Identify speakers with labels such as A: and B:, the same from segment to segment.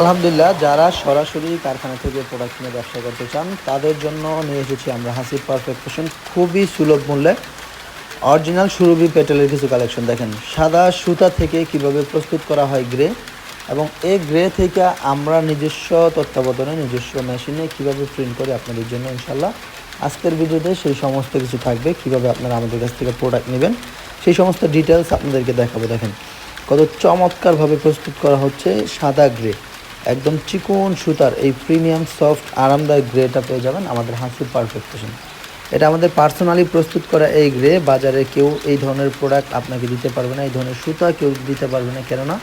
A: আলহামদুলিল্লাহ, যারা সরাসরি কারখানা থেকে প্রোডাক্ট নিয়ে ব্যবসা করতে চান, তাদের জন্য নিয়ে এসেছি আমরা হাসিব পারফেক্ট ফ্যাশন খুবই সুলভ মূল্যে। অরিজিনাল সুরভি পেটেলের কিছু কালেকশন দেখেন। সাদা সুতা থেকে কীভাবে প্রস্তুত করা হয় গ্রে, এবং এই গ্রে থেকে আমরা নিজস্ব তত্ত্বাবধানে, নিজস্ব মেশিনে কীভাবে প্রিন্ট করি আপনাদের জন্য ইনশাল্লাহ আজকের ভিডিওতে সেই সমস্ত কিছু থাকবে, কীভাবে আপনারা আমাদের কাছ থেকে প্রোডাক্ট নেবেন, সেই সমস্ত ডিটেলস আপনাদেরকে দেখাবো। দেখেন, কত চমৎকারভাবে প্রস্তুত করা হচ্ছে সাদা গ্রে। একদম চিকন সুতার এই প্রিমিয়াম সফট আরামদায়ক গ্রেটা পেয়ে যাবেন আমাদের হাসির পারফেক্ট ফ্যাশন এটা আমাদের পার্সোনালি প্রস্তুত করা এই গ্রে, বাজারে কেউ এই ধরনের প্রোডাক্ট আপনাকে দিতে পারবে না, এই ধরনের সুতা কেউ দিতে পারবে না, কেননা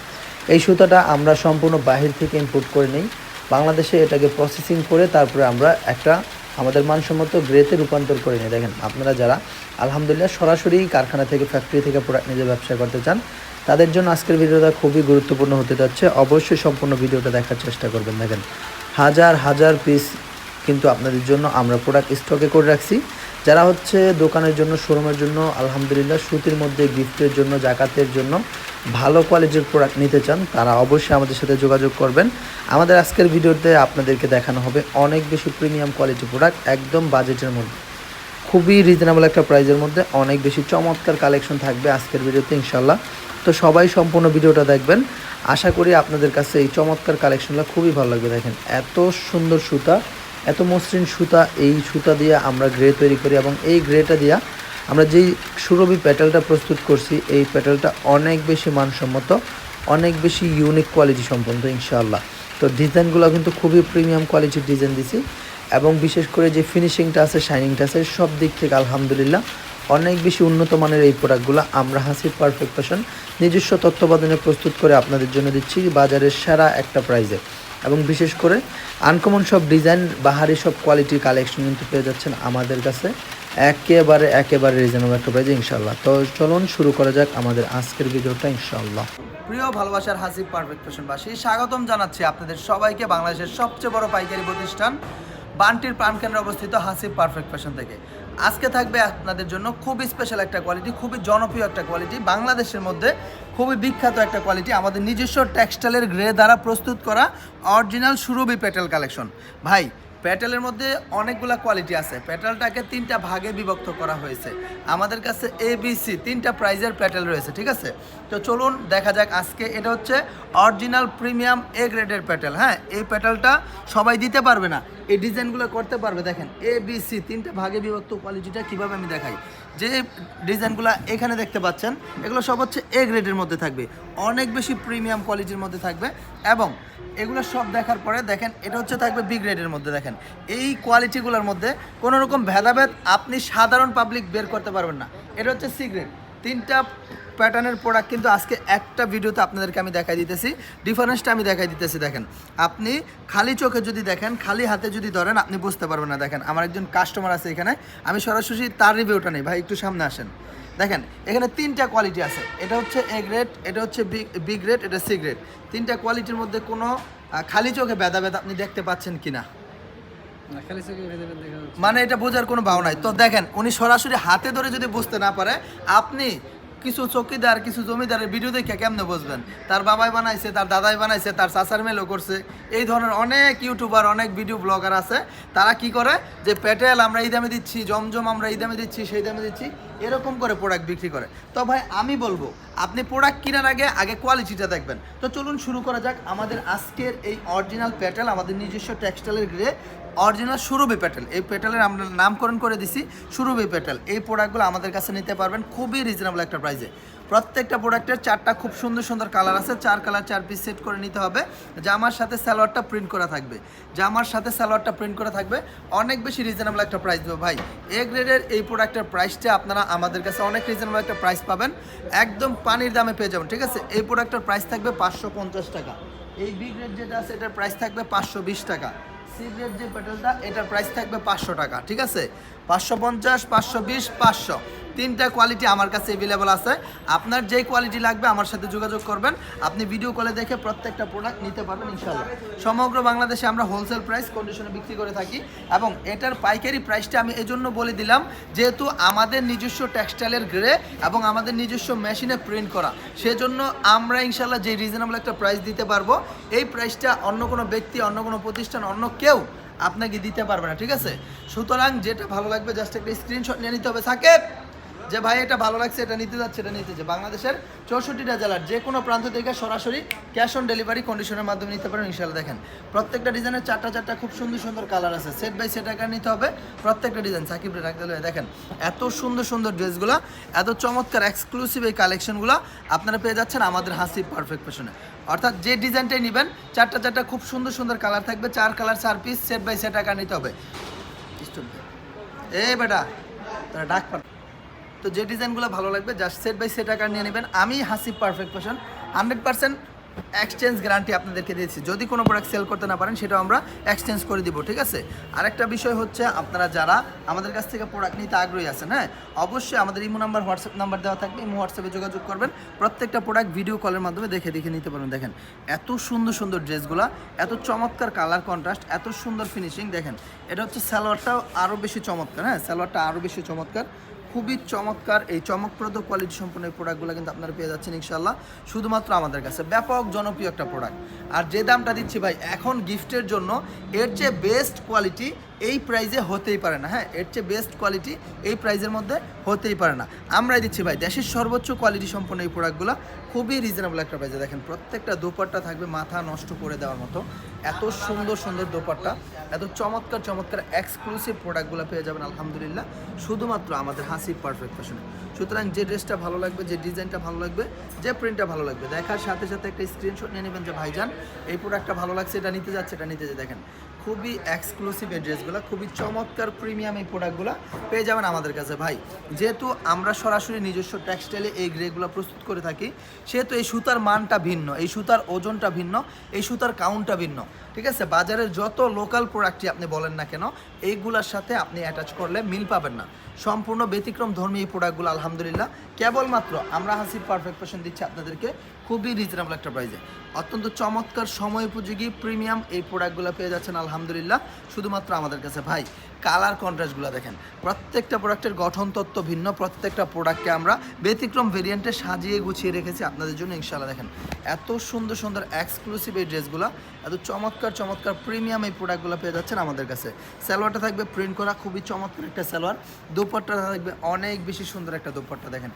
A: এই সুতাটা আমরা সম্পূর্ণ বাহির থেকে ইম্পোর্ট করে নিই। বাংলাদেশে এটাকে প্রসেসিং করে তারপরে আমরা একটা আমাদের মানসম্মত গ্রেতে রূপান্তর করে নিই। দেখেন, আপনারা যারা আলহামদুলিল্লাহ সরাসরি কারখানা থেকে ফ্যাক্টরি থেকে প্রোডাক্ট নিজে ব্যবসা করতে চান তাদের জন্য আজকের ভিডিওটা খুবই গুরুত্বপূর্ণ হতে যাচ্ছে। অবশ্যই সম্পূর্ণ ভিডিওটা দেখার চেষ্টা করবেন। দেখেন, হাজার হাজার পিস কিন্তু আপনাদের জন্য আমরা প্রোডাক্ট স্টকে করে রাখছি। যারা হচ্ছে দোকানের জন্য, শোরুমের জন্য, আলহামদুলিল্লাহ, সুতির মধ্যে, গিফটের জন্য, জাকাতের জন্য ভালো কোয়ালিটির প্রোডাক্ট নিতে চান, তারা অবশ্যই আমাদের সাথে যোগাযোগ করবেন। আমাদের আজকের ভিডিওতে আপনাদেরকে দেখানো হবে অনেক বেশি প্রিমিয়াম কোয়ালিটি প্রোডাক্ট একদম বাজেটের মধ্যে। খুবই রিজনেবল একটা প্রাইজের মধ্যে, অনেক বেশি চমৎকার কালেকশন থাকবে আজকের ভিডিওতে ইনশাল্লাহ তো সবাই সম্পূর্ণ ভিডিওটা দেখবেন। আশা করি আপনাদের কাছে এই চমৎকার কালেকশনটা খুবই ভালো লাগবে। দেখেন, এত সুন্দর সুতা, এত মসৃণ সুতা, এই সুতা দিয়ে আমরা গ্রে তৈরি করি এবং এই গ্রেটা দিয়া আমরা যেই সুরভি প্যাটেলটা প্রস্তুত করছি, এই প্যাটেলটা অনেক বেশি মানসম্মত, অনেক বেশি ইউনিক কোয়ালিটি সম্পন্ন, ইনশাআল্লাহ। তো ডিজাইনগুলো কিন্তু খুবই প্রিমিয়াম কোয়ালিটির ডিজাইন দিছি এবং বিশেষ করে যে ফিনিশিংটা আছে শাইনিংটা আছে, সব দিক থেকে আলহামদুলিল্লাহ অনেক বেশি উন্নত মানের এই প্রোডাক্টগুলো আমরা হাসির পারফেক্ট ফ্যাশন নিজস্ব তত্ত্বাবধানে প্রস্তুত করে আপনাদের জন্য দিচ্ছি বাজারের সেরা একটা প্রাইজে এবং বিশেষ করে আনকমন সব ডিজাইন বাহারি সব কোয়ালিটির কালেকশন কিন্তু পেয়ে যাচ্ছেন আমাদের কাছে। একেবারে একেবারে রিজনেবল একটা প্রাইজে ইনশাল্লাহ তো চলুন শুরু করা যাক আমাদের আজকের ভিডিওটা ইনশাল্লাহ প্রিয় ভালোবাসার হাসিব পারফেক্ট ফ্যাশনবাসী স্বাগতম জানাচ্ছি আপনাদের সবাইকে বাংলাদেশের সবচেয়ে বড় পাইকারি প্রতিষ্ঠান বান্টির প্রাণকেন্দ্রে অবস্থিত হাসিব পারফেক্ট ফ্যাশন থেকে। আজকে থাকবে আপনাদের জন্য খুবই স্পেশাল একটা কোয়ালিটি খুবই জনপ্রিয় একটা কোয়ালিটি বাংলাদেশের মধ্যে খুবই বিখ্যাত একটা কোয়ালিটি আমাদের নিজস্ব টেক্সটাইলের গ্রে দ্বারা প্রস্তুত করা অরিজিনাল সুরভি পেটেল কালেকশন ভাই প্যাটেলের মধ্যে অনেকগুলো কোয়ালিটি আছে। প্যাটেলটাকে তিনটা ভাগে বিভক্ত করা হয়েছে। আমাদের কাছে এ বি সি তিনটা প্রাইজের প্যাটেল রয়েছে, ঠিক আছে? তো চলুন দেখা যাক আজকে এটা হচ্ছে অরিজিনাল প্রিমিয়াম এ গ্রেডের প্যাটেল হ্যাঁ এই প্যাটেলটা সবাই দিতে পারবে না। এই ডিজাইনগুলো করতে পারবে। দেখেন এ বি সি তিনটা ভাগে বিভক্ত কোয়ালিটিটা কীভাবে আমি দেখাই? যে ডিজাইনগুলো এখানে দেখতে পাচ্ছেন, এগুলো সব হচ্ছে এ গ্রেডের মধ্যে থাকবে। অনেক বেশি প্রিমিয়াম কোয়ালিটির মধ্যে থাকবে এবং এগুলো সব দেখার পরে দেখেন, এটা হচ্ছে থাকবে বি গ্রেডের মধ্যে দেখেন। এই কোয়ালিটিগুলোর মধ্যে কোনো রকম ভেদাভেদ আপনি সাধারণ পাবলিক বের করতে পারবেন না। এটা হচ্ছে সি গ্রেড তিনটা প্যাটার্নের প্রোডাক্ট কিন্তু আজকে একটা ভিডিওতে আপনাদেরকে আমি দেখাই দিতেছি। ডিফারেন্সটা আমি দেখাই দিতেছি দেখেন। আপনি খালি চোখে যদি দেখেন খালি হাতে যদি ধরেন আপনি বুঝতে পারবেন না দেখেন। আমার একজন কাস্টমার আছে এখানে। আমি সরাসরি তার রিভিউটা নেই ভাই একটু সামনে আসেন। দেখেন এখানে তিনটা কোয়ালিটি আছে। এটা হচ্ছে এ গ্রেড এটা হচ্ছে বি গ্রেড এটা সি গ্রেড তিনটা কোয়ালিটির মধ্যে কোনো খালি চোখে ভেদাভেদ আপনি দেখতে পাচ্ছেন কি না মানে এটা বোঝার কোনো ভাও নাই। তো দেখেন উনি সরাসরি হাতে ধরে যদি বুঝতে না পারে আপনি কিছু চকিদার, কিছু জমিদারের ভিডিও দেখে কেমনে বসবেন তার বাবাই বানাইছে, তার দাদাই বানাইছে, তার চাচার মেলো করছে। এই ধরনের অনেক ইউটিউবার অনেক ভিডিও ব্লগার আছে। তারা কি করে? যে পেটেল আমরা এই দামে দিচ্ছি, জমজম আমরা এই দামে দিচ্ছি, সেই দামে দিচ্ছি। এরকম করে প্রোডাক্ট বিক্রি করে। তো ভাই, আমি বলব, আপনি প্রোডাক্ট কেনার আগে আগে কোয়ালিটিটা দেখবেন। তো চলুন শুরু করা যাক আমাদের আজকের এই অরিজিনাল প্যাটেল আমাদের নিজস্ব টেক্সটাইলের গ্রে অরিজিনাল সুরভি প্যাটেল এই প্যাটেলের আমরা নামকরণ করে দিছি সুরভি প্যাটেল এই প্রোডাক্টগুলো আমাদের কাছে নিতে পারবেন খুবই রিজনেবল একটা প্রাইসে প্রত্যেকটা প্রোডাক্টের চারটা খুব সুন্দর সুন্দর কালার আছে। চার কালার চার পিস সেট করে নিতে হবে। জামার সাথে সালোয়ারটা প্রিন্ট করা থাকবে। জামার সাথে সালোয়ারটা প্রিন্ট করা থাকবে। অনেক বেশি রিজনেবল একটা প্রাইস দেবো ভাই। এ গ্রেডের এই প্রোডাক্টের প্রাইসটা আপনারা আমাদের কাছে অনেক রিজনেবল একটা প্রাইস পাবেন। একদম পানির দামে পেয়ে যাবেন, ঠিক আছে? এই প্রোডাক্টের প্রাইস থাকবে পাঁচশো পঞ্চাশ টাকা। এই বি গ্রেড যেটা আছে, এটার প্রাইস থাকবে পাঁচশো বিশ টাকা। সি গ্রেড যে পেটেলটা এটার প্রাইস থাকবে পাঁচশো টাকা, ঠিক আছে? পাঁচশো পঞ্চাশ, পাঁচশো বিশ, পাঁচশো। তিনটা কোয়ালিটি আমার কাছে অ্যাভেলেবল আছে। আপনার যেই কোয়ালিটি লাগবে আমার সাথে যোগাযোগ করবেন। আপনি ভিডিও কলে দেখে প্রত্যেকটা প্রোডাক্ট নিতে পারবেন ইনশাল্লাহ সমগ্র বাংলাদেশে আমরা হোলসেল প্রাইস কন্ডিশনে বিক্রি করে থাকি এবং এটার পাইকারি প্রাইসটা আমি এজন্য বলে দিলাম, যেহেতু আমাদের নিজস্ব টেক্সটাইলের গ্রে এবং আমাদের নিজস্ব মেশিনে প্রিন্ট করা। সেজন্য আমরা ইনশাল্লাহ যে রিজনেবল একটা প্রাইস দিতে পারব, এই প্রাইসটা অন্য কোনো ব্যক্তি, অন্য কোনো প্রতিষ্ঠান, অন্য কেউ আপনাকে দিতে পারবে না, ঠিক আছে? সুতরাং যেটা ভালো লাগবে জাস্ট একটা স্ক্রিনশট নিয়ে নিতে হবে। সাকেব! যে ভাই এটা ভালো লাগছে, এটা নিতে যাচ্ছে, এটা নিতে যাচ্ছে। বাংলাদেশের চৌষট্টিটা জেলার যে কোনো প্রান্ত থেকে সরাসরি ক্যাশ অন ডেলিভারি কন্ডিশনের মাধ্যমে নিতে পারেন ইনশাল্লাহ দেখেন। প্রত্যেকটা ডিজাইনের চারটা চারটা খুব সুন্দর সুন্দর কালার আছে। সেট বাই সেট আকার নিতে হবে, প্রত্যেকটা ডিজাইন সাকিব রাখতে দেখেন, এত সুন্দর সুন্দর ড্রেসগুলো, এত চমৎকার এক্সক্লুসিভ এই কালেকশনগুলো আপনারা পেয়ে যাচ্ছেন আমাদের হাসি পারফেক্ট পেশনে অর্থাৎ যে ডিজাইনটাই নেবেন, চারটা চারটা খুব সুন্দর সুন্দর কালার থাকবে, চার কালার চার পিস সেট বাই সেট আকার নিতে হবে। এ বেটা, তারা ডাক পান তো যে ডিজাইনগুলো ভালো লাগবে জাস্ট সেট বাই সেট আকার নিয়ে নেবেন। আমি Hasi perfect fashion hundred percent exchange guarantee আপনাদেরকে দিয়েছি। যদি কোনো প্রোডাক্ট সেল করতে না পারেন, সেটাও আমরা এক্সচেঞ্জ করে দিব, ঠিক আছে? আরেকটা বিষয় হচ্ছে, আপনারা যারা আমাদের কাছ থেকে প্রোডাক্ট নিতে আগ্রহী আছেন হ্যাঁ অবশ্যই আমাদের ইমো নাম্বার, হোয়াটসঅ্যাপ নাম্বার দেওয়া থাকবে। ইমো, হোয়াটসঅ্যাপে যোগাযোগ করবেন। প্রত্যেকটা প্রোডাক্ট ভিডিও কলের মাধ্যমে দেখে দেখে নিতে পারবেন। দেখেন, এত সুন্দর সুন্দর ড্রেসগুলো, এত চমৎকার কালার কন্ট্রাস্ট এত সুন্দর ফিনিশিং দেখেন, এটা হচ্ছে সালোয়ারটাও আরও বেশি চমৎকার হ্যাঁ সালোয়ারটা আরও বেশি চমৎকার। খুবই চমৎকার, এই চমকপ্রদ কোয়ালিটি সম্পন্ন এই প্রোডাক্টগুলো কিন্তু আপনারা পেয়ে যাচ্ছেন ইনশাল্লাহ শুধুমাত্র আমাদের কাছে। ব্যাপক জনপ্রিয় একটা প্রোডাক্ট আর যে দামটা দিচ্ছি ভাই, এখন গিফটের জন্য, এর চেয়ে বেস্ট কোয়ালিটি এই প্রাইজে হতেই পারে না। হ্যাঁ এর চেয়ে বেস্ট কোয়ালিটি এই প্রাইজের মধ্যে হতেই পারে না। আমরাই দিচ্ছি ভাই, দেশের সর্বোচ্চ কোয়ালিটি সম্পন্ন এই প্রোডাক্টগুলো খুবই রিজনেবল একটা প্রাইজে দেখেন, প্রত্যেকটা দোপাট্টা থাকবে মাথা নষ্ট করে দেওয়ার মতো। এত সুন্দর সুন্দর দোপাট্টা, এত চমৎকার চমৎকার এক্সক্লুসিভ প্রোডাক্টগুলো পেয়ে যাবেন, আলহামদুলিল্লাহ। শুধুমাত্র আমাদের হাসি পারফেক্ট ফ্যাশনে সুতরাং যে ড্রেসটা ভালো লাগবে, যে ডিজাইনটা ভালো লাগবে, যে প্রিন্টটা ভালো লাগবে, দেখার সাথে সাথে একটা স্ক্রিনশট নিয়ে নেবেন যে, ভাইজান, এই প্রোডাক্টটা ভালো লাগছে, এটা নিতে যাচ্ছে, এটা নিতে যাচ্ছে। দেখেন, খুবই এক্সক্লুসিভ এই ড্রেসগুলো খুবই চমৎকার প্রিমিয়াম এই প্রোডাক্টগুলো পেয়ে যাবেন আমাদের কাছে। ভাই, যেহেতু আমরা সরাসরি নিজস্ব টেক্সটাইলে এই গ্রেগুলো প্রস্তুত করে থাকি, সেহেতু এই সুতার মানটা ভিন্ন, এই সুতার ওজনটা ভিন্ন, এই সুতার কাউন্টটা ভিন্ন, ঠিক আছে? বাজারের যত লোকাল প্রোডাক্টই আপনি বলেন না কেন, এইগুলোর সাথে আপনি অ্যাটাচ করলে মিল পাবেন না। সম্পূর্ণ ব্যতিক্রম ধর্মী এই প্রোডাক্টগুলো আলহামদুলিল্লাহ। কেবলমাত্র আমরা হাসি পারফেক্ট পেশন দিচ্ছি আপনাদেরকে খুবই রিজনেবল একটা প্রাইজে অত্যন্ত চমৎকার সময় উপযোগী প্রিমিয়াম এই প্রোডাক্টগুলো পেয়ে যাচ্ছেন, আলহামদুলিল্লাহ। শুধুমাত্র আমাদের কাছে ভাই কালার কন্ট্রাস্টগুলো দেখেন। প্রত্যেকটা প্রোডাক্টের গঠন তত্ত্ব ভিন্ন, প্রত্যেকটা প্রোডাক্টকে আমরা ব্যতিক্রম ভেরিয়েন্টে সাজিয়ে গুছিয়ে রেখেছি আপনাদের জন্য ইনশাল্লাহ দেখেন। এত সুন্দর সুন্দর এক্সক্লুসিভ এই ড্রেসগুলো, এত চমৎকার চমৎকার প্রিমিয়াম এই প্রোডাক্টগুলো পেয়ে যাচ্ছেন আমাদের কাছে। সালোয়ারটা থাকবে প্রিন্ট করা, খুবই চমৎকার একটা সালোয়ার। দোপাট্টা থাকবে অনেক বেশি সুন্দর একটা দোপাট্টা, দেখেন।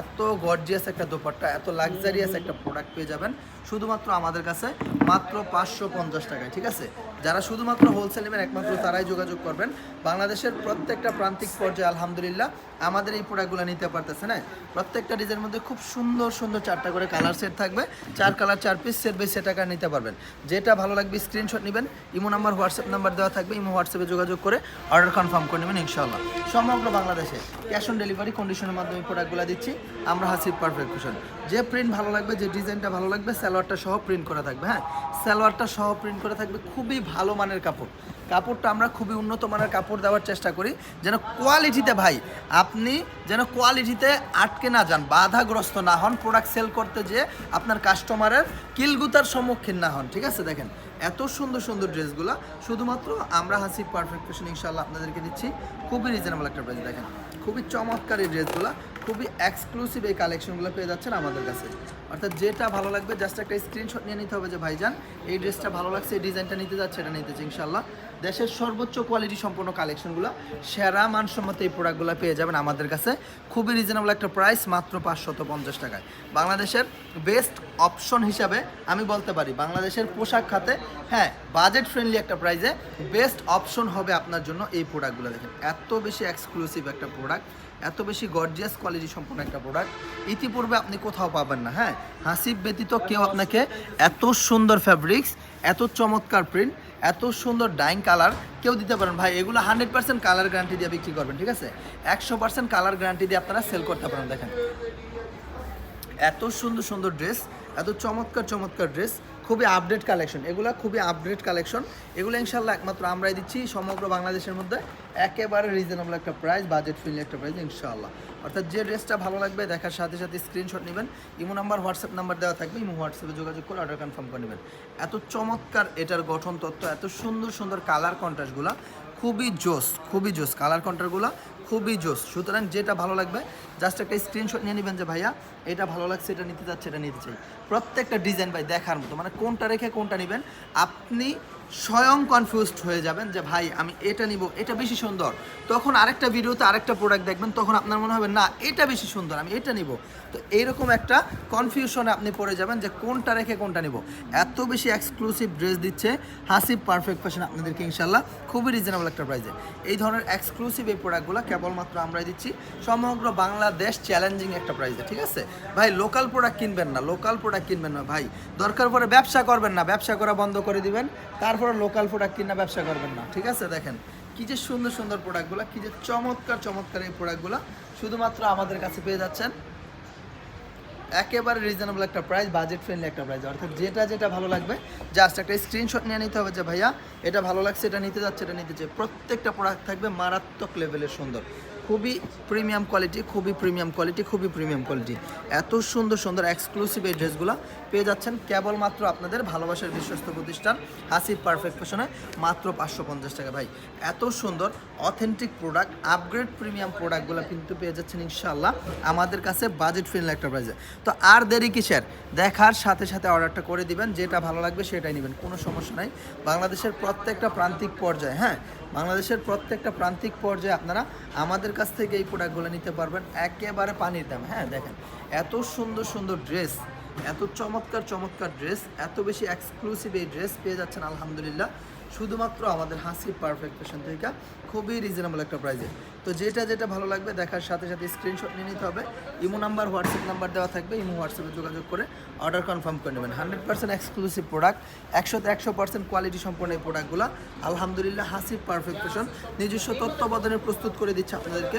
A: এত গর্জিয়াস একটা দোপাট্টা, এত লাক্সারিয়াস একটা প্রোডাক্ট পেয়ে যাবেন। শুধুমাত্র আমাদের কাছে মাত্র পাঁচশো পঞ্চাশ টাকায়, ঠিক আছে? যারা শুধুমাত্র হোলসেল নেবেন, একমাত্র তারাই যোগাযোগ করবেন। বাংলাদেশের প্রত্যেকটা প্রান্তিক পর্যায়ে, আলহামদুলিল্লাহ আমাদের এই প্রোডাক্টগুলো নিতে পারতেছে না। প্রত্যেকটা ডিজাইনের মধ্যে খুব সুন্দর সুন্দর চারটা করে কালার সেট থাকবে। চার কালার চার পিস সেট বাই সেট টাকা নিতে পারবেন। যেটা ভালো লাগবে স্ক্রিনশট নেবেন। ইমো নাম্বার হোয়াটসঅ্যাপ নাম্বার দেওয়া থাকবে। ইমো হোয়াটসঅ্যাপে যোগাযোগ করে অর্ডার কনফার্ম করে নেবেন ইনশাল্লাহ সমগ্র বাংলাদেশে ক্যাশ অন ডেলিভারি কন্ডিশনের মাধ্যমে প্রোডাক্টগুলো দিচ্ছি। আমরা হাসির পারফেক্ট ফ্যাশন যে প্রিন্ট ভালো লাগবে, যে ডিজাইনটা ভালো লাগবে, সালোয়ারটা সহ প্রিন্ট করা থাকবে হ্যাঁ? সালোয়ারটা সহ প্রিন্ট করা থাকবে খুবই ভালো মানের কাপড়। কাপড়টা আমরা খুবই উন্নত মানের কাপড় দেওয়ার চেষ্টা করি। যেন কোয়ালিটিতে ভাই আপনি যেন কোয়ালিটিতে আটকে না যান, বাধাগ্রস্ত না হন প্রোডাক্ট সেল করতে যে আপনার কাস্টমারের কিলগুতার সম্মুখীন না হন, ঠিক আছে? দেখেন, এত সুন্দর সুন্দর ড্রেসগুলো, শুধুমাত্র আমরা হাসি পারফেক্ট ফ্যাশন ইনশাল্লাহ আপনাদেরকে দিচ্ছি। খুবই রিজনেবল একটা প্রাইস দেখেন, খুবই চমৎকার এই ড্রেসগুলো খুবই এক্সক্লুসিভ এই কালেকশনগুলো পেয়ে যাচ্ছেন আমাদের কাছে। অর্থাৎ যেটা ভালো লাগবে জাস্ট একটা স্ক্রিনশট নিয়ে নিতে হবে যে ভাইজান, এই ড্রেসটা ভালো লাগছে, এই ডিজাইনটা নিতে যাচ্ছে, এটা নিতেছে ইনশাল্লাহ দেশের সর্বোচ্চ কোয়ালিটি সম্পন্ন কালেকশনগুলো সেরা মানসম্মত এই প্রোডাক্টগুলো পেয়ে যাবেন আমাদের কাছে। খুবই রিজনেবল একটা প্রাইস মাত্র পাঁচশত পঞ্চাশ টাকায়। বাংলাদেশের বেস্ট অপশন হিসাবে আমি বলতে পারি, বাংলাদেশের পোশাক খাতে হ্যাঁ বাজেট ফ্রেন্ডলি একটা প্রাইসে বেস্ট অপশন হবে আপনার জন্য এই প্রোডাক্টগুলো দেখেন। এত বেশি এক্সক্লুসিভ একটা প্রোডাক্ট এত বেশি গর্জিয়াস কোয়ালিটি সম্পন্ন একটা প্রোডাক্ট ইতিপূর্বে আপনি কোথাও পাবেন না হ্যাঁ? হাসিব ব্যতীত কেউ আপনাকে এত সুন্দর ফ্যাব্রিক্স এত চমৎকার প্রিন্ট এত সুন্দর ডাইং কালার কেউ দিতে পারেন ভাই, এগুলো হান্ড্রেড পার্সেন্ট কালার গ্যারান্টি দিয়ে বিক্রি করবেন, ঠিক আছে? একশো পার্সেন্ট কালার গ্যারান্টি দিয়ে আপনারা সেল করতে পারেন, দেখেন। এত সুন্দর সুন্দর ড্রেস এত চমৎকার চমৎকার ড্রেস খুবই আপডেট কালেকশন এগুলো খুবই আপডেট কালেকশন এগুলো ইনশাল্লাহ একমাত্র আমরাই দিচ্ছি সমগ্র বাংলাদেশের মধ্যে। একেবারে রিজনেবল একটা প্রাইস বাজেট ফ্রেন্ডলি একটা প্রাইস ইনশাল্লাহ অর্থাৎ যে ড্রেসটা ভালো লাগবে, দেখার সাথে সাথে স্ক্রিনশট নেবেন। ইমো নাম্বার হোয়াটসঅ্যাপ নাম্বার দেওয়া থাকবে। ইমো হোয়াটসঅ্যাপে যোগাযোগ করে অর্ডার কনফার্ম করে নেবেন। এত চমৎকার এটার গঠন তত্ত্ব, এত সুন্দর সুন্দর কালার কন্ট্রাস্টগুলো খুবই জোস খুবই জোস কালার কন্ট্রাস্টগুলো খুবই জোস। সুতরাং যেটা ভালো লাগবে জাস্ট একটা স্ক্রিনশট নিয়ে নেবেন যে, ভাইয়া, এটা ভালো লাগছে, এটা নিতে চাচ্ছে, এটা নিতে চাই। প্রত্যেকটা ডিজাইন ভাই দেখার মতো মানে কোনটা রেখে কোনটা নেবেন, আপনি স্বয়ং কনফিউজড হয়ে যাবেন যে, ভাই, আমি এটা নিব, এটা বেশি সুন্দর। তখন আরেকটা ভিডিওতে আরেকটা প্রোডাক্ট দেখবেন, তখন আপনার মনে হবে, না, এটা বেশি সুন্দর, আমি এটা নিব। তো এইরকম একটা কনফিউশনে আপনি পড়ে যাবেন যে, কোনটা রেখে কোনটা নিব। এত বেশি এক্সক্লুসিভ ড্রেস দিচ্ছে হাসিব পারফেক্ট ফ্যাশন আপনাদেরকে ইনশাল্লাহ খুবই রিজনেবল একটা প্রাইসে এই ধরনের এক্সক্লুসিভ এই প্রোডাক্টগুলো কেবলমাত্র আমরাই দিচ্ছি, সমগ্র বাংলাদেশ চ্যালেঞ্জিং একটা প্রাইসে ঠিক আছে? ভাই লোকাল প্রোডাক্ট কিনবেন না লোকাল প্রোডাক্ট কিনবেন না, ভাই। দরকার পরে ব্যবসা করবেন না, ব্যবসা করা বন্ধ করে দিবেন তারপরে লোকাল প্রোডাক্ট কিনা ব্যবসা করবেন না। ঠিক আছে? দেখেন, কি যে সুন্দর সুন্দর প্রোডাক্টগুলো, কি যে চমৎকার চমৎকার এই প্রোডাক্টগুলো শুধুমাত্র আমাদের কাছে পেয়ে যাচ্ছেন। একেবারে রিজনেবল একটা প্রাইস বাজেট ফ্রেন্ডলি একটা প্রাইস অর্থাৎ যেটা যেটা ভালো লাগবে জাস্ট একটা স্ক্রিনশট নিয়ে নিতে হবে যে, ভাইয়া, এটা ভালো লাগছে, এটা নিতে যাচ্ছে, এটা নিতে চাই প্রত্যেকটা প্রোডাক্ট থাকবে মারাত্মক লেভেলের সুন্দর। খুবই প্রিমিয়াম কোয়ালিটি খুবই প্রিমিয়াম কোয়ালিটি খুবই প্রিমিয়াম কোয়ালিটি এত সুন্দর সুন্দর এক্সক্লুসিভ এই ড্রেসগুলো পেয়ে যাচ্ছেন কেবলমাত্র আপনাদের ভালোবাসার বিশ্বস্ত প্রতিষ্ঠান হাসিব পারফেক্ট ফ্যাশনে মাত্র পাঁচশো পঞ্চাশ টাকা। ভাই, এত সুন্দর অথেন্টিক প্রোডাক্ট আপগ্রেড প্রিমিয়াম প্রোডাক্টগুলো কিন্তু পেয়ে যাচ্ছেন ইনশাল্লাহ আমাদের কাছে বাজেট ফ্রেন্ডলি একটা প্রাইসে তো আর দেরি কিসের? দেখার সাথে সাথে অর্ডারটা করে দিবেন, যেটা ভালো লাগবে সেটাই নেবেন, কোনো সমস্যা নাই। বাংলাদেশের প্রত্যেকটা প্রান্তিক পর্যায়ে হ্যাঁ বাংলাদেশের প্রত্যেকটা প্রান্তিক পর্যায়ে আপনারা আমাদের কাছ থেকে এই প্রোডাক্টগুলো নিতে পারবেন, একেবারে পানির দাম। হ্যাঁ দেখেন, এত সুন্দর সুন্দর ড্রেস এত চমৎকার চমৎকার ড্রেস এত বেশি এক্সক্লুসিভ এই ড্রেস পেয়ে যাচ্ছেন, আলহামদুলিল্লাহ। শুধুমাত্র আমাদের হাসি পারফেক্ট ফ্যাশন থেকে। খুবই রিজনেবল একটা প্রাইজে তো যেটা যেটা ভালো লাগবে দেখার সাথে সাথে স্ক্রিনশট নিয়ে নিতে হবে। ইমো নাম্বার, হোয়াটসঅ্যাপ নাম্বার দেওয়া থাকবে। ইমো, হোয়াটসঅ্যাপে যোগাযোগ করে অর্ডার কনফার্ম করে নেবেন। হান্ড্রেড পার্সেন্ট এক্সক্লুসিভ প্রোডাক্ট একশোতে একশো পার্সেন্ট কোয়ালিটি সম্পন্ন এই প্রোডাক্টগুলো আলহামদুলিল্লাহ হাসিব পারফেক্ট ফ্যাশন নিজস্ব তত্ত্বাবধানে প্রস্তুত করে দিচ্ছে আপনাদেরকে।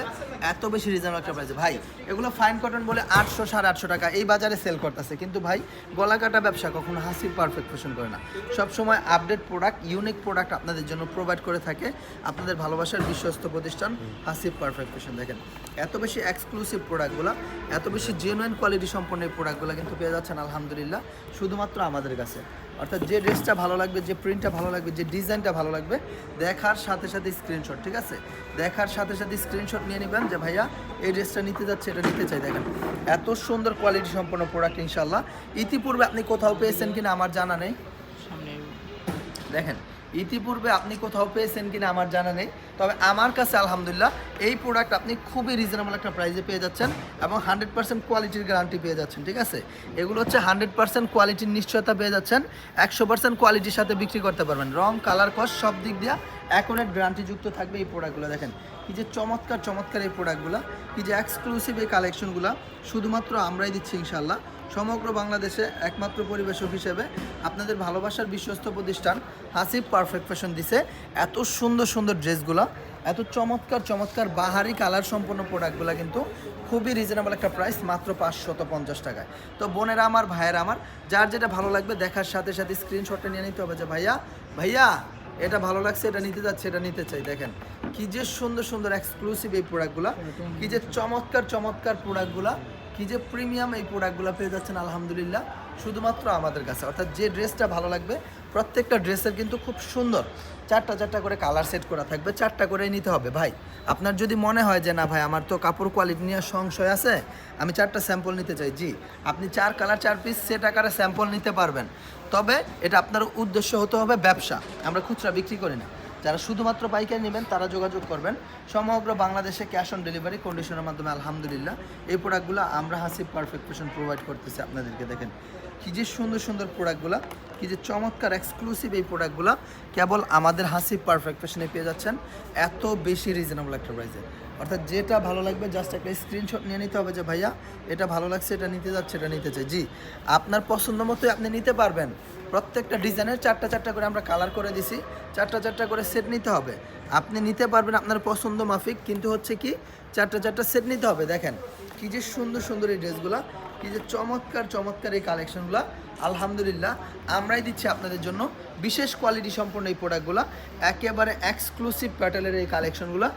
A: এত বেশি রিজনেবল একটা প্রাইসে ভাই, এগুলো ফাইন কটন বলে আটশো, সাড়ে আটশো টাকা। এই বাজারে সেল করতেছে। কিন্তু ভাই গলা কাটা ব্যবসা কখনো হাসিব পারফেক্ট ফ্যাশন করে না। সবসময় আপডেট প্রোডাক্ট ইউনিক প্রোডাক্ট আপনাদের জন্য প্রোভাইড করে থাকে। আপনাদের ভালোবাসার বিশ্বস্ত প্রতিষ্ঠান হাসিব পারফেক্ট ফ্যাশন দেখেন। এত বেশি এক্সক্লুসিভ প্রোডাক্টগুলো এত বেশি জেনুইন কোয়ালিটি সম্পন্ন এই প্রোডাক্টগুলো কিন্তু পেয়ে যাচ্ছেন আলহামদুলিল্লাহ শুধুমাত্র আমাদের কাছে। অর্থাৎ যে ড্রেসটা ভালো লাগবে যে প্রিন্টটা ভালো লাগবে যে ডিজাইনটা ভালো লাগবে দেখার সাথে সাথে স্ক্রিনশট ঠিক আছে? দেখার সাথে সাথে স্ক্রিনশট নিয়ে নেবেন যে ভাইয়া এই ড্রেসটা নিতে যাচ্ছে এটা নিতে চাই। দেখেন এত সুন্দর কোয়ালিটি সম্পন্ন প্রোডাক্ট ইনশাল্লাহ ইতিপূর্বে আপনি কোথাও পেয়েছেন কিনা আমার জানা নেই। দেখেন ইতিপূর্বে আপনি কোথাও পেয়েছেন কিনা আমার জানা নেই। তবে আমার কাছে, আলহামদুলিল্লাহ, এই প্রোডাক্ট আপনি খুবই রিজনেবল একটা প্রাইসে পেয়ে যাচ্ছেন এবং হান্ড্রেড পার্সেন্ট কোয়ালিটির গ্যারান্টি পেয়ে যাচ্ছেন, ঠিক আছে? এগুলো হচ্ছে হান্ড্রেড পার্সেন্ট কোয়ালিটির নিশ্চয়তা পেয়ে যাচ্ছেন, একশো পার্সেন্ট কোয়ালিটির সাথে বিক্রি করতে পারবেন। রং কালার কস্ট সব দিক দিয়ে অ্যাকোনেট গ্যারান্টিযুক্ত থাকবে এই প্রোডাক্টগুলো দেখেন। কি যে চমৎকার চমৎকার এই প্রোডাক্টগুলো কি যে এক্সক্লুসিভ এই কালেকশনগুলো শুধুমাত্র আমরাই দিচ্ছি ইনশাল্লাহ সমগ্র বাংলাদেশে একমাত্র পরিবেশক হিসেবে আপনাদের ভালোবাসার বিশ্বস্ত প্রতিষ্ঠান হাসিব পারফেক্ট ফ্যাশন দিছে। এত সুন্দর সুন্দর ড্রেসগুলো, এত চমৎকার চমৎকার বাহারি কালার সম্পন্ন প্রোডাক্টগুলো কিন্তু খুবই রিজনেবল একটা প্রাইস মাত্র পাঁচশত পঞ্চাশ টাকায়। তো বোনেরা আমার, ভাইয়েরা আমার, যার যেটা ভালো লাগবে দেখার সাথে সাথে স্ক্রিনশটটা নিয়ে নিতে হবে যে, ভাইয়া ভাইয়া, এটা ভালো লাগছে, এটা নিতে যাচ্ছে, এটা নিতে চাই। দেখেন, কি যে সুন্দর সুন্দর এক্সক্লুসিভ এই প্রোডাক্টগুলো, কি যে চমৎকার চমৎকার প্রোডাক্টগুলো কি যে প্রিমিয়াম এই প্রোডাক্টগুলো পেয়ে যাচ্ছেন, আলহামদুলিল্লাহ। শুধুমাত্র আমাদের কাছে। অর্থাৎ যে ড্রেসটা ভালো লাগবে, প্রত্যেকটা ড্রেসের কিন্তু খুব সুন্দর। চারটা চারটা করে কালার সেট করা থাকবে, চারটা করে নিতে হবে। ভাই, আপনার যদি মনে হয় যে না ভাই, আমার তো কাপড় কোয়ালিটি নিয়ে সংশয় আছে, আমি চারটা স্যাম্পল নিতে চাই। জি, আপনি চার কালার চার পিস সেট আকারে স্যাম্পল নিতে পারবেন। তবে এটা আপনার উদ্দেশ্য হতে হবে ব্যবসা। আমরা খুচরা বিক্রি করি না। যারা শুধুমাত্র পাইকারি নেবেন, তারা যোগাযোগ করবেন। সমগ্র বাংলাদেশে ক্যাশ অন ডেলিভারি কন্ডিশনের মাধ্যমে, আলহামদুলিল্লাহ। এই প্রোডাক্টগুলো আমরা হাসি পারফেক্ট প্রোভাইড করতেছি আপনাদেরকে, দেখেন। কী যে সুন্দর সুন্দর প্রোডাক্টগুলো কী যে চমৎকার এক্সক্লুসিভ এই প্রোডাক্টগুলো কেবল আমাদের হাসি পারফেক্ট ফ্যাশনে পেয়ে যাচ্ছেন। এত বেশি রিজনেবল একটা প্রাইসে অর্থাৎ যেটা ভালো লাগবে জাস্ট একটা স্ক্রিনশট নিয়ে নিতে হবে যে, ভাইয়া, এটা ভালো লাগছে, এটা নিতে যাচ্ছে, এটা নিতে চাই। জি, আপনার পছন্দ মতোই আপনি নিতে পারবেন। প্রত্যেকটা ডিজাইনের চারটা চারটা করে আমরা কালার করে দিছি, চারটা চারটা করে সেট নিতে হবে। আপনি নিতে পারবেন আপনার পছন্দ মাফিক, কিন্তু হচ্ছে কি, চারটা চারটা সেট নিতে হবে। দেখেন, কি যে সুন্দর সুন্দর এই ড্রেসগুলো, কি যে চমৎকার চমৎকার এই কালেকশনগুলো আলহামদুলিল্লাহ, আমরাই দিচ্ছি আপনাদের জন্য বিশেষ কোয়ালিটি সম্পন্ন এই প্রোডাক্টগুলো একেবারে এক্সক্লুসিভ প্যাটেলের এই কালেকশনগুলো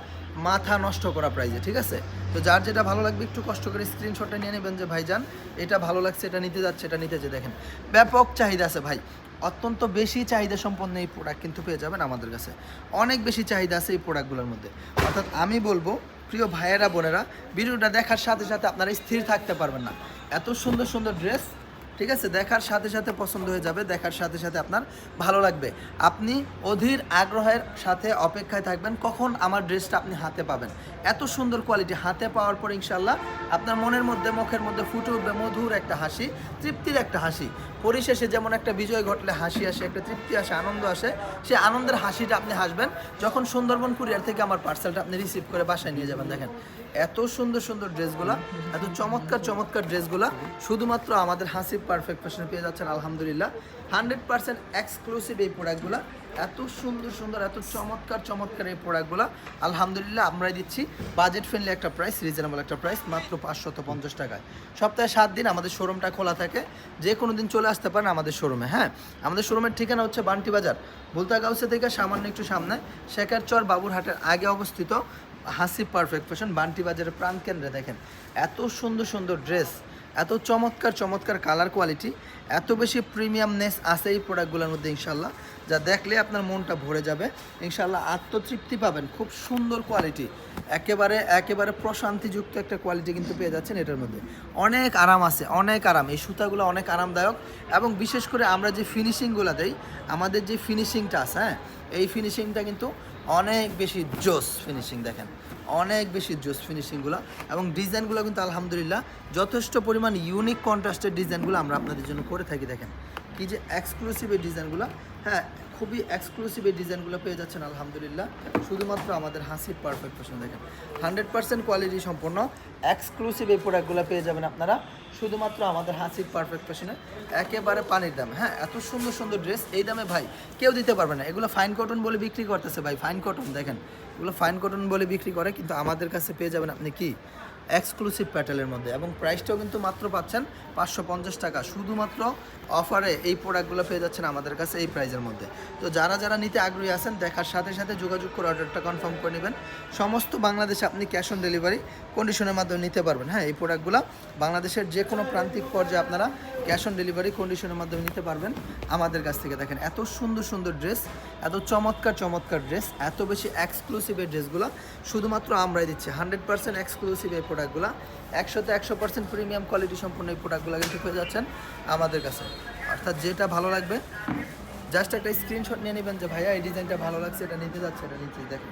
A: মাথা নষ্ট করা প্রাইজে ঠিক আছে? তো যার যেটা ভালো লাগবে, একটু কষ্ট করে স্ক্রিনশটটা নিয়ে নেবেন যে, ভাইজান, এটা ভালো লাগছে, এটা নিতে যাচ্ছে, এটা নিতে যে, দেখেন। ব্যাপক চাহিদা আছে, ভাই। অত্যন্ত বেশি চাহিদা সম্পন্ন এই প্রোডাক্ট কিন্তু পেয়ে যাবেন আমাদের কাছে। অনেক বেশি চাহিদা আছে এই প্রোডাক্টগুলোর মধ্যে। অর্থাৎ আমি বলব, প্রিয় ভাইয়েরা, বোনেরা, ভিডিওটা দেখার সাথে সাথে আপনারা স্থির থাকতে পারবেন না। এত সুন্দর সুন্দর ড্রেস ঠিক আছে? দেখার সাথে সাথে পছন্দ হয়ে যাবে, দেখার সাথে সাথে আপনার ভালো লাগবে। আপনি অধীর আগ্রহের সাথে অপেক্ষায় থাকবেন, কখন আমার ড্রেসটা আপনি হাতে পাবেন। এত সুন্দর কোয়ালিটি হাতে পাওয়ার পর ইনশাল্লাহ আপনার মনের মধ্যে, মুখের মধ্যে ফুটে উঠবে মধুর একটা হাসি, তৃপ্তির একটা হাসি। পরিশেষে যেমন একটা বিজয় ঘটলে হাসি আসে, একটা তৃপ্তি আসে, আনন্দ আসে, সেই আনন্দের হাসিটা আপনি হাসবেন। যখন সুন্দরবন কুরিয়ার থেকে আমার পার্সেলটা আপনি রিসিভ করে বাসায় নিয়ে যাবেন, দেখেন। এত সুন্দর সুন্দর ড্রেসগুলা, এত চমৎকার চমৎকার ড্রেসগুলা শুধুমাত্র আমাদের হাসিব পারফেক্ট ফ্যাশনে পেয়ে যাচ্ছেন, আলহামদুলিল্লাহ। হান্ড্রেড পার্সেন্ট এক্সক্লুসিভ এই প্রোডাক্টগুলো এত সুন্দর সুন্দর, এত চমৎকার চমৎকার এই প্রোডাক্টগুলো আলহামদুলিল্লাহ আমরাই দিচ্ছি। বাজেট ফ্রেন্ডলি একটা প্রাইস রিজনেবল একটা প্রাইস মাত্র পাঁচশত পঞ্চাশ টাকায়। সপ্তাহে সাত দিন আমাদের শোরুমটা খোলা থাকে, যে কোনো দিন চলে আসতে পারেন আমাদের শোরুমে হ্যাঁ? আমাদের শোরুমের ঠিকানা হচ্ছে বান্টি বাজার, বুলতাগাউসে থেকে সামান্য একটু সামনে শেখার শেখারচর বাবুরহাটের আগে অবস্থিত হাসি পারফেক্ট ফ্যাশন বান্টি বাজারের প্রাণ কেন্দ্রে দেখেন, এত সুন্দর সুন্দর ড্রেস এত চমৎকার চমৎকার কালার কোয়ালিটি এত বেশি প্রিমিয়ামনেস আছে এই প্রোডাক্টগুলোর মধ্যে ইনশাল্লাহ যা দেখলে আপনার মনটা ভরে যাবে। ইনশাল্লাহ আত্মতৃপ্তি পাবেন, খুব সুন্দর কোয়ালিটি একেবারে একেবারে প্রশান্তিযুক্ত একটা কোয়ালিটি কিন্তু পেয়ে যাচ্ছেন এটার মধ্যে। অনেক আরাম আছে, অনেক আরাম, এই সুতাগুলো অনেক আরামদায়ক, এবং বিশেষ করে আমরা যে ফিনিশিংগুলো দেই, আমাদের যে ফিনিশিংটা আছে হ্যাঁ এই ফিনিশিংটা কিন্তু অনেক বেশি জোস ফিনিশিং দেখেন। অনেক বেশি জোস ফিনিশিংগুলো এবং ডিজাইনগুলো কিন্তু আলহামদুলিল্লাহ যথেষ্ট পরিমাণ ইউনিক কন্ট্রাস্টের ডিজাইনগুলো আমরা আপনাদের জন্য করে থাকি দেখেন। কি যে এক্সক্লুসিভ এই ডিজাইনগুলো হ্যাঁ খুবই এক্সক্লুসিভ এই ডিজাইনগুলো পেয়ে যাচ্ছেন, আলহামদুলিল্লাহ। শুধুমাত্র আমাদের হাসির পারফেক্ট পছন্দ দেখেন। হান্ড্রেড পার্সেন্ট কোয়ালিটি সম্পন্ন এক্সক্লুসিভ এই প্রোডাক্টগুলো পেয়ে যাবেন আপনারা। শুধুমাত্র আমাদের হাসির পারফেক্ট ফ্যাশনে একেবারে পানির দাম। হ্যাঁ এত সুন্দর সুন্দর ড্রেস এই দামে ভাই কেউ দিতে পারবে না। এগুলো ফাইন কটন বলে বিক্রি করতেছে ভাই ফাইন কটন দেখেন। এগুলো ফাইন কটন বলে বিক্রি করে, কিন্তু আমাদের কাছে পেয়ে যাবেন আপনি কি? এক্সক্লুসিভ প্যাটেলের মধ্যে এবং প্রাইসটাও কিন্তু মাত্র পাচ্ছেন পাঁচশো পঞ্চাশ টাকা। শুধুমাত্র অফারে এই প্রোডাক্টগুলো পেয়ে যাচ্ছেন আমাদের কাছে এই প্রাইজের মধ্যে। তো যারা যারা নিতে আগ্রহী আছেন, দেখার সাথে সাথে যোগাযোগ করে অর্ডারটা কনফার্ম করে নেবেন। সমস্ত বাংলাদেশে আপনি ক্যাশ অন ডেলিভারি কন্ডিশনের মাধ্যমে নিতে পারবেন। হ্যাঁ এই প্রোডাক্টগুলো বাংলাদেশের যে কোনো প্রান্তিক পর্যায়ে আপনারা ক্যাশ অন ডেলিভারি কন্ডিশনের মাধ্যমে নিতে পারবেন। আমাদের কাছ থেকে দেখেন, এত সুন্দর সুন্দর ড্রেস এত চমৎকার চমৎকার ড্রেস এত বেশি এক্সক্লুসিভ এই ড্রেসগুলো শুধুমাত্র আমরাই দিচ্ছি। হান্ড্রেড পার্সেন্ট এক্সক্লুসিভ এই প্রোডাক্টগুলো। একশোতে একশো পার্সেন্ট প্রিমিয়াম কোয়ালিটি সম্পূর্ণ এই প্রোডাক্টগুলো কিন্তু পেয়ে যাচ্ছেন আমাদের কাছে। অর্থাৎ যেটা ভালো লাগবে, জাস্ট একটা স্ক্রিনশট নিয়ে নেবেন যে, ভাইয়া, এই ডিজাইনটা ভালো লাগছে, এটা নিতে যাচ্ছে, এটা নিতে দেখেন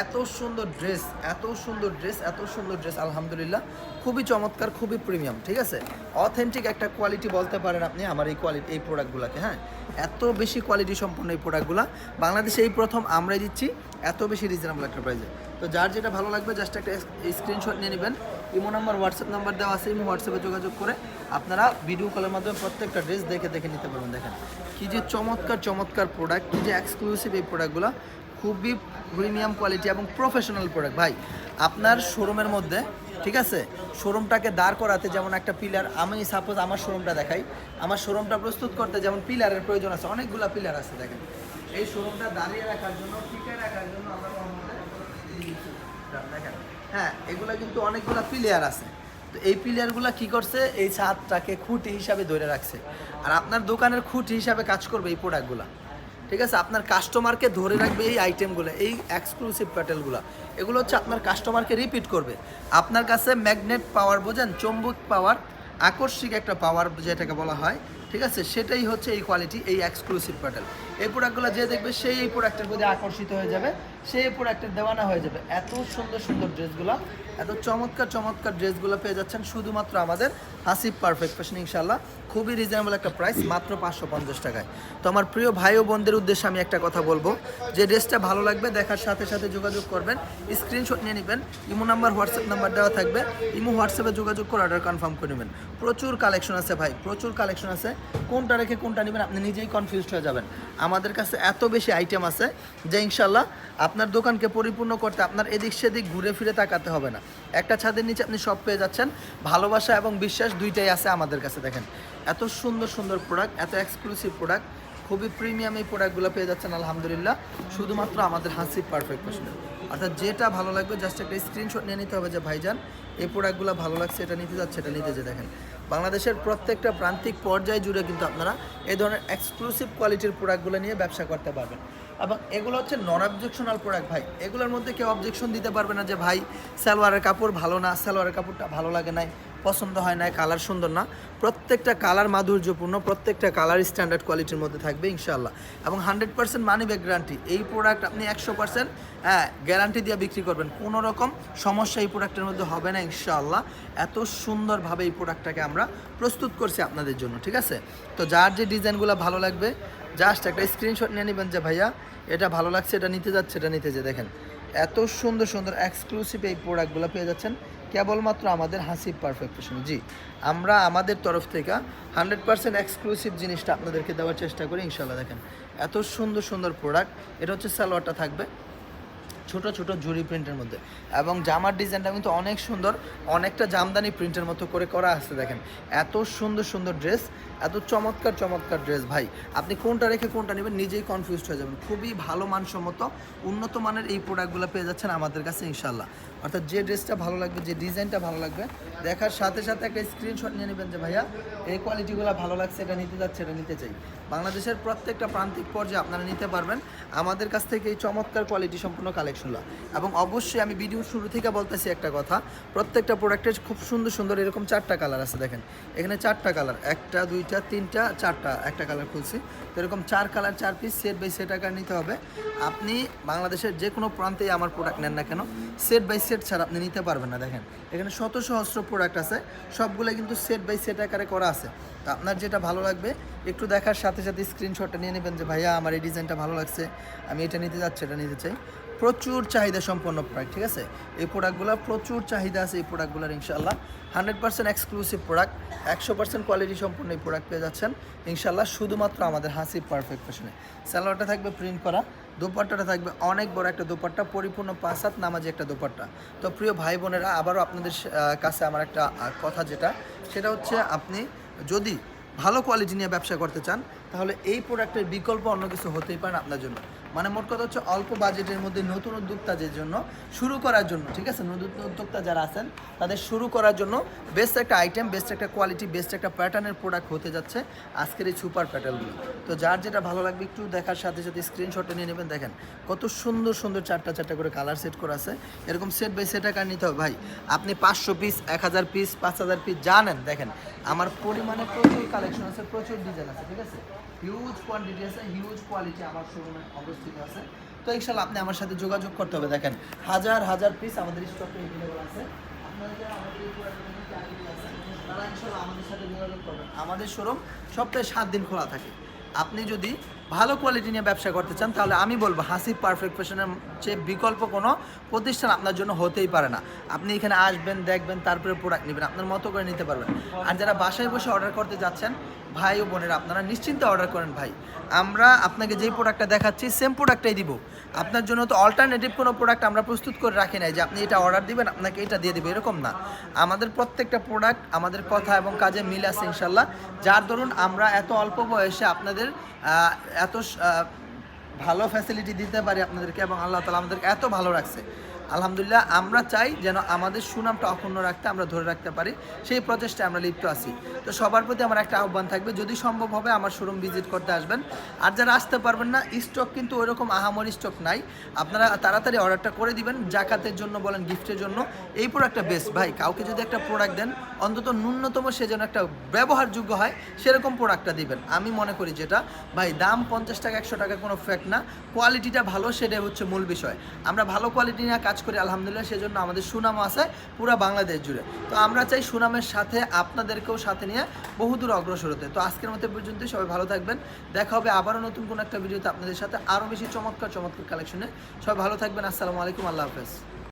A: এত সুন্দর ড্রেস এত সুন্দর ড্রেস এত সুন্দর ড্রেস আলহামদুলিল্লাহ। খুবই চমৎকার, খুবই প্রিমিয়াম ঠিক আছে? অথেন্টিক একটা কোয়ালিটি বলতে পারেন আপনি আমার এই কোয়ালিটি এই প্রোডাক্টগুলোকে হ্যাঁ? এত বেশি কোয়ালিটি সম্পন্ন এই প্রোডাক্টগুলো বাংলাদেশে এই প্রথম আমরাই দিচ্ছি, এত বেশি রিজনেবল একটা প্রাইসে তো যার যেটা ভালো লাগবে জাস্ট একটা স্ক্রিনশট নিয়ে নেবেন। ইমো নাম্বার হোয়াটসঅ্যাপ নাম্বার দেওয়া আছে, ইমো হোয়াটসঅ্যাপে যোগাযোগ করে আপনারা ভিডিও কলের মাধ্যমে প্রত্যেকটা ড্রেস দেখে দেখে নিতে পারবেন, দেখেন। কী যে চমৎকার চমৎকার প্রোডাক্ট কি যে এক্সক্লুসিভ এই প্রোডাক্টগুলো খুবই প্রিমিয়াম কোয়ালিটি এবং প্রফেশনাল প্রোডাক্ট ভাই, আপনার শোরুমের মধ্যে, ঠিক আছে? শোরুমটাকে দাঁড় করাতে যেমন একটা পিলার আমি সাপোজ আমার শোরুমটা দেখাই। আমার শোরুমটা প্রস্তুত করতে যেমন পিলারের প্রয়োজন আছে, অনেকগুলো পিলার আছে দেখেন। এই শোরুমটা দাঁড়িয়ে রাখার জন্য, টিকে রাখার জন্য আমরা দেখেন। হ্যাঁ এগুলো কিন্তু অনেকগুলো প্লেয়ার আছে। তো এই প্লেয়ারগুলো কি করছে? এই ছাদটাকে খুঁটি হিসাবে ধরে রাখছে। আর আপনার দোকানের খুঁটি হিসাবে কাজ করবে এই প্রোডাক্টগুলো ঠিক আছে? আপনার কাস্টমারকে ধরে রাখবে এই আইটেমগুলো এই এক্সক্লুসিভ প্যাটেলগুলো এগুলো হচ্ছে আপনার কাস্টমারকে রিপিট করবে। আপনার কাছে ম্যাগনেট পাওয়ার বোঝেন? চম্বুক পাওয়ার আকস্মিক একটা পাওয়ার যেটাকে বলা হয় ঠিক আছে? সেটাই হচ্ছে এই কোয়ালিটি এই এক্সক্লুসিভ প্যাটেল এই প্রোডাক্টগুলো যে দেখবে, সেই এই প্রোডাক্টের প্রতি আকর্ষিত হয়ে যাবে, সেই প্রোডাক্টের দেওয়ানা হয়ে যাবে। এত সুন্দর সুন্দর ড্রেসগুলো, এত চমৎকার চমৎকার ড্রেসগুলো পেয়ে যাচ্ছেন শুধুমাত্র আমাদের হাসিব পারফেক্ট ফ্যাশন ইনশাল্লাহ খুবই রিজনেবল একটা প্রাইস মাত্র পাঁচশো পঞ্চাশ টাকায়। তো আমার প্রিয় ভাই ও বোনদের উদ্দেশ্যে আমি একটা কথা বলব। যে ড্রেসটা ভালো লাগবে, দেখার সাথে সাথে যোগাযোগ করবেন স্ক্রিনশট নিয়ে নেবেন, ইমো নাম্বার, হোয়াটসঅ্যাপ নাম্বার দেওয়া থাকবে। ইমো হোয়াটসঅ্যাপে যোগাযোগ করে অর্ডার কনফার্ম করে নেবেন। প্রচুর কালেকশন আছে ভাই, প্রচুর কালেকশন আছে। কোনটা রেখে কোনটা নেবেন, আপনি নিজেই কনফিউজড হয়ে যাবেন। আমাদের কাছে এত বেশি আইটেম আছে যে ইনশাল্লাহ আপনার দোকানকে পরিপূর্ণ করতে আপনার এদিক সেদিক ঘুরে ফিরে তাকাতে হবে না। একটা ছাদের নিচে আপনি সব পেয়ে যাচ্ছেন। ভালোবাসা এবং বিশ্বাস দুইটাই আছে আমাদের কাছে, দেখেন। এত সুন্দর সুন্দর প্রোডাক্ট এত এক্সক্লুসিভ প্রোডাক্ট খুবই প্রিমিয়াম এই প্রোডাক্টগুলো পেয়ে যাচ্ছেন, আলহামদুলিল্লাহ। শুধুমাত্র আমাদের হাসি পারফেক্ট ফ্যাশনে অর্থাৎ যেটা ভালো লাগবে জাস্ট একটা স্ক্রিনশট নিয়ে নিতে হবে যে, ভাইজান, এই প্রোডাক্টগুলো ভালো লাগছে, এটা নিতে যাচ্ছে, এটা নিতে যে, দেখেন। বাংলাদেশের প্রত্যেকটা প্রান্তিক পর্যায়ে জুড়ে কিন্তু আপনারা এই ধরনের এক্সক্লুসিভ কোয়ালিটির প্রোডাক্টগুলো নিয়ে ব্যবসা করতে পারবেন। এবং এগুলো হচ্ছে নন অবজেকশনাল প্রোডাক্ট ভাই। এগুলোর মধ্যে কেউ অবজেকশন দিতে পারবে না যে, ভাই, সালোয়ারের কাপড় ভালো না, সালোয়ারের কাপড়টা ভালো লাগে নাই। পছন্দ হয় না কালার সুন্দর না, প্রত্যেকটা কালার মাধুর্যপূর্ণ, প্রত্যেকটা কালার স্ট্যান্ডার্ড কোয়ালিটির মধ্যে থাকবে ইনশাল্লাহ এবং hundred percent money back guarantee এই প্রোডাক্ট আপনি একশো পার্সেন্ট হ্যাঁ গ্যারান্টি দিয়ে বিক্রি করবেন। কোনো রকম সমস্যা এই প্রোডাক্টের মধ্যে হবে না ইনশাআল্লাহ। এত সুন্দরভাবে এই প্রোডাক্টটাকে আমরা প্রস্তুত করছি আপনাদের জন্য, ঠিক আছে? তো যার যে ডিজাইনগুলো ভালো লাগবে জাস্ট একটা স্ক্রিনশট নিয়ে নেবেন যে, ভাইয়া, এটা ভালো লাগছে, এটা নিতে যাচ্ছে, এটা নিতে যে, দেখেন। এত সুন্দর সুন্দর এক্সক্লুসিভ এই প্রোডাক্টগুলো পেয়ে যাচ্ছেন। কেবলমাত্র আমাদের হাসিব পারফেক্ট ফ্যাশন জি, আমরা আমাদের তরফ থেকে হান্ড্রেড পার্সেন্ট এক্সক্লুসিভ জিনিসটা আপনাদেরকে দেওয়ার চেষ্টা করি ইনশাল্লাহ দেখেন। এত সুন্দর সুন্দর প্রোডাক্ট এটা হচ্ছে সালোয়ারটা থাকবে। ছোট ছোট জুরি প্রিন্টের মধ্যে। এবং জামার ডিজাইনটা কিন্তু অনেক সুন্দর, অনেকটা জামদানি প্রিন্টের মতো করে করা আছে দেখেন। এত সুন্দর সুন্দর ড্রেস, এত চমৎকার চমৎকার ড্রেস ভাই। আপনি কোনটা রেখে কোনটা নেবেন নিজেই কনফিউজড হয়ে যাবেন। খুবই ভালো মানসম্মত, উন্নত মানের এই প্রোডাক্টগুলো পেয়ে যাচ্ছেন আমাদের কাছে ইনশাল্লাহ অর্থাৎ যে ড্রেসটা ভালো লাগবে, যে ডিজাইনটা ভালো লাগবে, দেখার সাথে সাথে একটা স্ক্রিনশট নিয়ে নেবেন যে, ভাইয়া, এই কোয়ালিটিগুলো ভালো লাগছে, এটা নিতে যাচ্ছে, এটা নিতে চাই। বাংলাদেশের প্রত্যেকটা প্রান্তিক পর্যায়ে আপনারা নিতে পারবেন। আমাদের কাছ থেকে এই চমৎকার কোয়ালিটি সম্পূর্ণ কালেকশনগুলো এবং অবশ্যই আমি ভিডিও শুরু থেকে বলতেছি একটা কথা, প্রত্যেকটা প্রোডাক্টের খুব সুন্দর সুন্দর এরকম চারটা কালার আছে, দেখেন। এখানে চারটা কালার একটা, দুইটা, তিনটা, চারটা, একটা কালার খুলছি। তো এরকম চার কালার চার পিস সেট বাই সেট আকার নিতে হবে। আপনি বাংলাদেশের যে কোনো প্রান্তেই আমার প্রোডাক্ট নেন না কেন সেট বাই ছাড়া আপনি নিতে পারবেন না, দেখেন। এখানে শত সহস্র প্রোডাক্ট আছে সবগুলো কিন্তু সেট বাই সেট আকারে করা আছে। তো আপনার যেটা ভালো লাগবে, একটু দেখার সাথে সাথে স্ক্রিনশটটা নিয়ে নেবেন যে, ভাইয়া, আমার এই ডিজাইনটা ভালো লাগছে, আমি এটা নিতে যাচ্ছি, এটা নিতে চাই। প্রচুর চাহিদা সম্পন্ন প্রোডাক্ট ঠিক আছে? এই প্রোডাক্টগুলো প্রচুর চাহিদা আছে এই প্রোডাক্টগুলোর ইনশাল্লাহ হান্ড্রেড পার্সেন্ট এক্সক্লুসিভ প্রোডাক্ট একশো পার্সেন্ট কোয়ালিটি সম্পন্ন এই প্রোডাক্ট পেয়ে যাচ্ছেন ইনশাল্লাহ শুধুমাত্র আমাদের হাসি পারফেক্ট ফ্যাশনে স্যালোয়ারটা থাকবে প্রিন্ট করা, দোপাট্টাটা থাকবে অনেক বড় একটা দোপাট্টা, পরিপূর্ণ পাঁচাত নামাজি একটা দোপাট্টা। তো প্রিয় ভাই বোনেরা, আবারও আপনাদের কাছে আমার একটা কথা যেটা, সেটা হচ্ছে আপনি যদি ভালো কোয়ালিটি নিয়ে ব্যবসা করতে চান, তাহলে এই প্রোডাক্টের বিকল্প অন্য কিছু হতেই পারে আপনার জন্য। মানে মোট কথা হচ্ছে অল্প বাজেটের মধ্যে নতুন উদ্যোক্তাদের জন্য শুরু করার জন্য, ঠিক আছে? নতুন উদ্যোক্তা যারা আছেন, তাদের শুরু করার জন্য বেস্ট একটা আইটেম বেস্ট একটা কোয়ালিটি বেস্ট একটা প্যাটার্নের প্রোডাক্ট হতে যাচ্ছে আজকের এই সুপার প্যাটার্নগুলো তো যার যেটা ভালো লাগবে একটু দেখার সাথে সাথে স্ক্রিনশটে নিয়ে নেবেন। দেখেন, কত সুন্দর সুন্দর চারটা চারটা করে কালার সেট করা আছে। এরকম সেট বাই সেট আকার নিতে হবে। ভাই, আপনি পাঁচশো পিস এক হাজার পিস পাঁচ হাজার পিস জানেন। দেখেন, আমার পরিমাণে প্রচুর কালেকশন আছে, প্রচুর ডিজাইন আছে, ঠিক আছে? হিউজ কোয়ান্টিটি আছে হিউজ কোয়ালিটি আমার শোরুমে অবস্থিত আছে। তো ইনশাল্লাহ আপনি আমার সাথে যোগাযোগ করতে হবে, দেখেন, হাজার হাজার পিস আমাদের স্টকে অ্যাভেলেবল আছে। তারা ইনশাল্লাহ আমাদের সাথে যোগাযোগ করবেন। আমাদের শোরুম সপ্তাহে সাত দিন খোলা থাকে। আপনি যদি ভালো কোয়ালিটি নিয়ে ব্যবসা করতে চান, তাহলে আমি বলব হাসি পারফেক্ট ফ্যাশনের চেয়ে বিকল্প কোনো প্রতিষ্ঠান আপনার জন্য হতেই পারে না। আপনি এখানে আসবেন, দেখবেন, তারপরে প্রোডাক্ট নেবেন, আপনার মতো করে নিতে পারবেন। আর যারা বাসায় বসে অর্ডার করতে যাচ্ছেন, ভাই ও বোনেরা, আপনারা নিশ্চিন্তে অর্ডার করেন ভাই। আমরা আপনাকে যেই প্রোডাক্টটা দেখাচ্ছি সেম প্রোডাক্টটাই দিব। আপনার জন্য তো অল্টারনেটিভ কোনো প্রোডাক্ট আমরা প্রস্তুত করে রাখি নাই যে আপনি এটা অর্ডার দিবেন, আপনাকে এটা দিয়ে দেবো, এরকম না। আমাদের প্রত্যেকটা প্রোডাক্ট আমাদের কথা এবং কাজে মিল আছে ইনশাল্লাহ যার দরুন আমরা এত অল্প বয়সে আপনাদের এত ভালো ফ্যাসিলিটি দিতে পারি আপনাদেরকে এবং আল্লাহ তালা আমাদেরকে এত ভালো রাখছে। আলহামদুলিল্লাহ, আমরা চাই যেন আমাদের সুনামটা অক্ষুণ্ণ রাখতে আমরা ধরে রাখতে পারি। সেই প্রচেষ্টায় আমরা লিপ্ত আছি। তো সবার প্রতি আমার একটা আহ্বান থাকবে, যদি সম্ভব হবে আমার শোরুম ভিজিট করতে আসবেন। আর যারা আসতে পারবেন না, স্টক কিন্তু ওইরকম আহামরি স্টক নাই। আপনারা তাড়াতাড়ি অর্ডারটা করে দিবেন, জাকাতের জন্য বলেন, গিফটের জন্য। এই প্রোডাক্টটা বেস্ট ভাই, কাউকে যদি একটা প্রোডাক্ট দেন, অন্তত ন্যূনতম সে যেন একটা ব্যবহারযোগ্য হয়, সেরকম প্রোডাক্টটা দিবেন। আমি মনে করি যেটা, ভাই, দাম পঞ্চাশ টাকা, একশো টাকা কোনো ফ্যাক্ট না। কোয়ালিটিটা ভালো, সেটাই হচ্ছে মূল বিষয়। আমরা ভালো কোয়ালিটি নিয়ে কাজ করি, আলহামদুলিল্লাহ, সেজন্য আমাদের সুনাম আছে পুরো বাংলাদেশ জুড়ে। তো আমরা চাই সুনামের সাথে আপনাদেরকেও সাথে নিয়ে বহুদূর অগ্রসর হতে। তো আজকের মতো পর্যন্তই সবাই ভালো থাকবেন। দেখা হবে আবারও নতুন কোনো একটা ভিডিওতে আপনাদের সাথে আরও বেশি চমৎকার চমৎকার কালেকশনে সবাই ভালো থাকবেন, আসসালামু আলাইকুম, আল্লাহ হাফেজ।